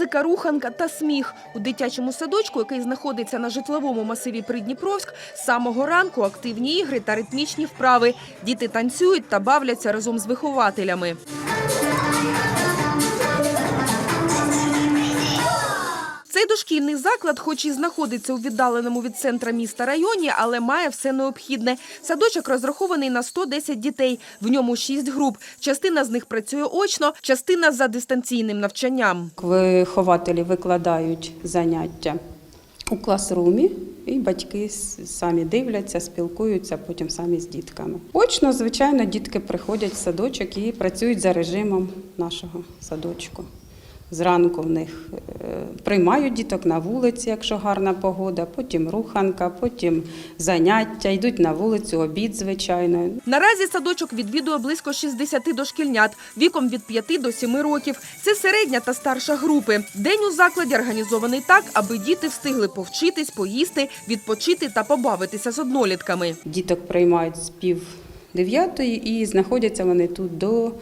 музика, руханка та сміх. У дитячому садочку, який знаходиться на житловому масиві Придніпровськ, з самого ранку активні ігри та ритмічні вправи. Діти танцюють та бавляться разом з вихователями. Цей дошкільний заклад, хоч і знаходиться у віддаленому від центра міста районі, але має все необхідне. Садочок розрахований на 110 дітей. В ньому 6 груп. Частина з них працює очно, частина за дистанційним навчанням. Вихователі викладають заняття у класрумі, і батьки самі дивляться, спілкуються потім самі з дітками. Очно, звичайно, дітки приходять в садочок і працюють за режимом нашого садочку. Зранку в них е, приймають діток на вулиці, якщо гарна погода, потім руханка, потім заняття, йдуть на вулицю, обід, звичайно. Наразі садочок відвідує близько 60 дошкільнят віком від 5 до 7 років. Це середня та старша групи. День у закладі організований так, аби діти встигли повчитись, поїсти, відпочити та побавитися з однолітками. Діток приймають з пів дев'ятої і знаходяться вони тут до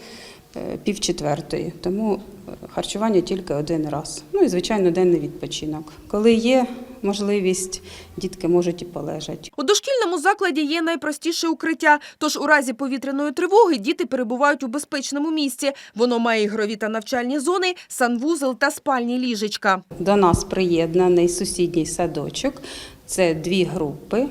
пів четвертої. Тому е, харчування тільки один раз. Ну і звичайно денний відпочинок. Коли є можливість, дітки можуть і полежати. У дошкільному закладі є найпростіше укриття, тож у разі повітряної тривоги діти перебувають у безпечному місці. Воно має ігрові та навчальні зони, санвузол та спальні ліжечка. До нас приєднаний сусідній садочок. Це дві групи.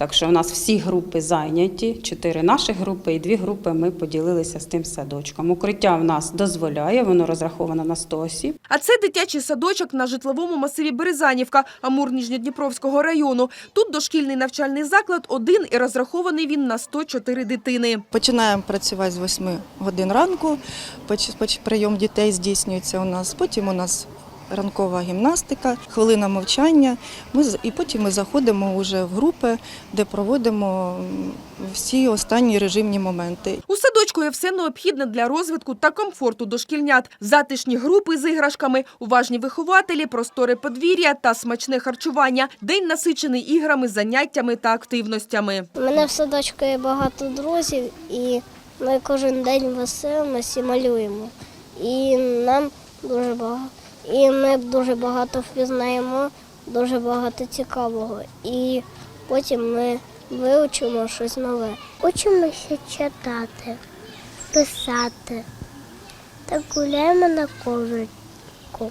Так що у нас всі групи зайняті, чотири наші групи і дві групи ми поділилися з тим садочком. Укриття в нас дозволяє, воно розраховано на 100 осіб. А це дитячий садочок на житловому масиві Березанівка, Амур Ніжньодніпровського району. Тут дошкільний навчальний заклад один і розрахований він на 104 дитини. Починаємо працювати з 8 годин ранку. Прийом дітей здійснюється у нас. Потім у нас ранкова гімнастика, хвилина мовчання. Ми з- і потім ми заходимо вже в групи, де проводимо всі останні режимні моменти. У садочку є все необхідне для розвитку та комфорту дошкільнят. Затишні групи з іграшками, уважні вихователі, просторе подвір'я та смачне харчування. День насичений іграми, заняттями та активностями. У мене в садочку є багато друзів, і ми кожен день веселимося і малюємо. І нам дуже багато. І ми дуже багато впізнаємо, дуже багато цікавого. І потім ми вивчимо щось нове. Учимося читати, писати та гуляємо на коврику.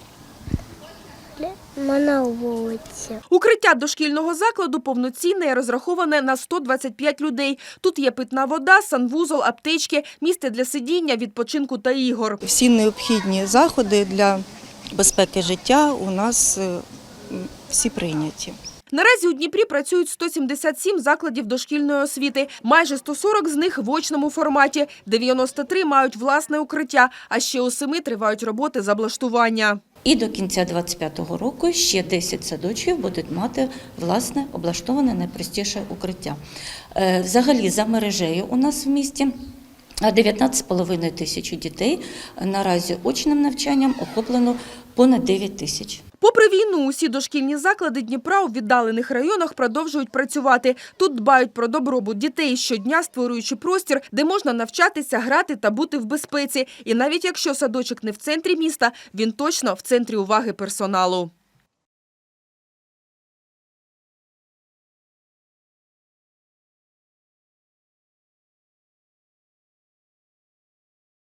Ми на вулиці. Укриття дошкільного закладу повноцінне і розраховане на 125 людей. Тут є питна вода, санвузол, аптечки, місце для сидіння, відпочинку та ігор. Всі необхідні заходи для безпеки життя у нас е, всі прийняті. Наразі у Дніпрі працюють 177 закладів дошкільної освіти. Майже 140 з них в очному форматі, 93 мають власне укриття, а ще у семи тривають роботи з облаштування. І до кінця 2025 року ще 10 садочків будуть мати власне облаштоване найпростіше укриття. Е, Взагалі за мережею у нас в місті. А 19,5 тисяч дітей наразі очним навчанням охоплено понад 9 тисяч. Попри війну, усі дошкільні заклади Дніпра у віддалених районах продовжують працювати. Тут дбають про добробут дітей щодня, створюючи простір, де можна навчатися, грати та бути в безпеці. І навіть якщо садочок не в центрі міста, він точно в центрі уваги персоналу.